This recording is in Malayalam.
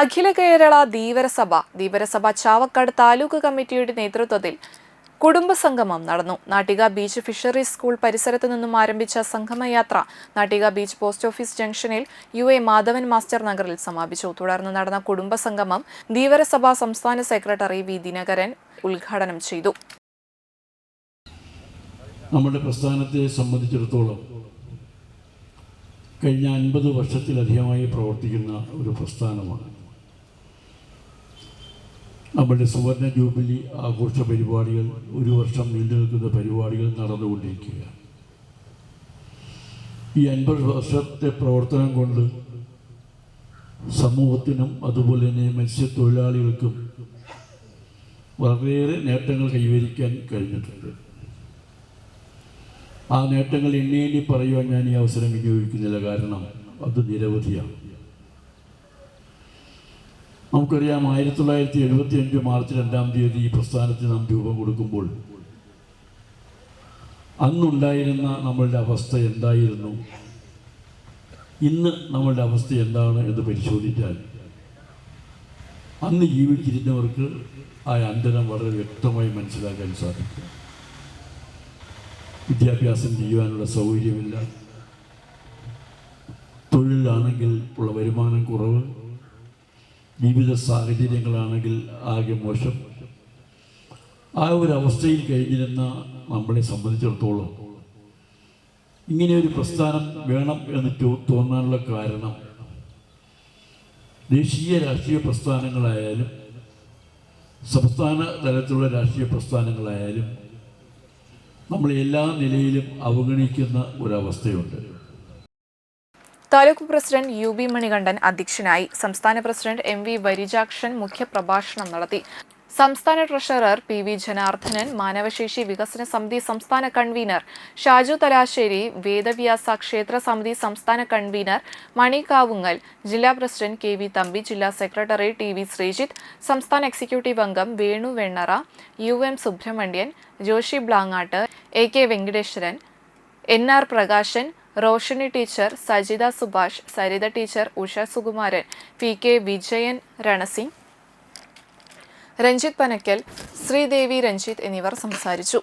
അഖില കേരള ധീവരസഭ ധീവരസഭ ചാവക്കാട് താലൂക്ക് കമ്മിറ്റിയുടെ നേതൃത്വത്തിൽ കുടുംബസംഗമം നടന്നു. നാട്ടിക ബീച്ച് ഫിഷറീസ് സ്കൂൾ പരിസരത്ത് നിന്നും ആരംഭിച്ച സംഗമയാത്ര നാട്ടിക ബീച്ച് പോസ്റ്റ് ഓഫീസ് ജംഗ്ഷനിൽ യു എ മാധവൻ മാസ്റ്റർ നഗറിൽ സമാപിച്ചു. തുടർന്ന് നടന്ന കുടുംബസംഗമം ധീവരസഭ സംസ്ഥാന സെക്രട്ടറി വി. ദിനകരൻ ഉദ്ഘാടനം ചെയ്തു. നമ്മുടെ പ്രസ്ഥാനത്തെ സംബന്ധിച്ചിടത്തോളം കഴിഞ്ഞ അൻപത് വർഷത്തിലധികമായി പ്രവർത്തിക്കുന്ന ഒരു പ്രസ്ഥാനമാണ്. നമ്മുടെ സുവർണ ജൂബിലി ആഘോഷ പരിപാടികൾ ഒരു വർഷം നീണ്ടു നിൽക്കുന്ന പരിപാടികൾ നടന്നുകൊണ്ടിരിക്കുകയാണ്. ഈ അൻപത് വർഷത്തെ പ്രവർത്തനം കൊണ്ട് സമൂഹത്തിനും അതുപോലെ തന്നെ മത്സ്യത്തൊഴിലാളികൾക്കും വളരെയേറെ നേട്ടങ്ങൾ കൈവരിക്കാൻ കഴിഞ്ഞിട്ടുണ്ട്. ആ നേട്ടങ്ങൾ എണ്ണി എണ്ണി പറയുവാൻ ഞാൻ ഈ അവസരം വിനിയോഗിക്കുന്നില്ല കാരണം അത് നിരവധിയാണ്. നമുക്കറിയാം ആയിരത്തി തൊള്ളായിരത്തി എഴുപത്തി അഞ്ച് മാർച്ച് രണ്ടാം തീയതി ഈ പ്രസ്ഥാനത്തിന് നാം രൂപം കൊടുക്കുമ്പോൾ അന്നുണ്ടായിരുന്ന നമ്മളുടെ അവസ്ഥ എന്തായിരുന്നു? ഇന്ന് നമ്മളുടെ അവസ്ഥ എന്താണ് എന്ന് പരിശോധിച്ചാൽ അന്ന് ജീവിച്ചിരുന്നവർക്ക് ആ അന്തരം വളരെ വ്യക്തമായി മനസ്സിലാക്കാൻ സാധിക്കും. വിദ്യാഭ്യാസം ചെയ്യുവാനുള്ള സൗകര്യമില്ല. തൊഴിലാണെങ്കിൽ ഉള്ള വരുമാനം കുറവ്. ജീവിത സാഹചര്യങ്ങളാണെങ്കിൽ ആകെ മോശം. ആ ഒരു അവസ്ഥയിൽ കഴിഞ്ഞിരുന്ന നമ്മളെ സംബന്ധിച്ചിടത്തോളം ഇങ്ങനെ ഒരു പ്രസ്ഥാനം വേണം എന്ന് തോന്നാനുള്ള കാരണം ദേശീയ രാഷ്ട്രീയ പ്രസ്ഥാനങ്ങളായാലും സംസ്ഥാന തലത്തിലുള്ള രാഷ്ട്രീയ പ്രസ്ഥാനങ്ങളായാലും നമ്മളെ എല്ലാ നിലയിലും അവഗണിക്കുന്ന ഒരവസ്ഥയുണ്ട്. Taluk president U B Manikandan അധ്യക്ഷനായി സംസ്ഥാന പ്രസിഡന്റ് എം വി വരിജാക്ഷൻ മുഖ്യപ്രഭാഷണം നടത്തി. സംസ്ഥാന ട്രഷറർ പി വി ജനാർദ്ദനൻ മാനവശേഷി വികസന സമിതി സംസ്ഥാന കൺവീനർ ഷാജു തലാശ്ശേരി വേദവ്യാസ ക്ഷേത്ര സമിതി സംസ്ഥാന കൺവീനർ മണി കാവുങ്ങൽ ജില്ലാ പ്രസിഡന്റ് കെ വി തമ്പി ജില്ലാ സെക്രട്ടറി ടി വി ശ്രീജിത്ത് സംസ്ഥാന എക്സിക്യൂട്ടീവ് അംഗം Venu Vennara U M Subramanian Joshi Blangad A K Venkateswaran N R Prakashan Roshni teacher Sajitha Subhash Saritha teacher Usha Sukumaran P K Vijayan Ranasingh Ranjith Panakkal Sreedevi Ranjith എന്നിവർ സംസാരിച്ചു.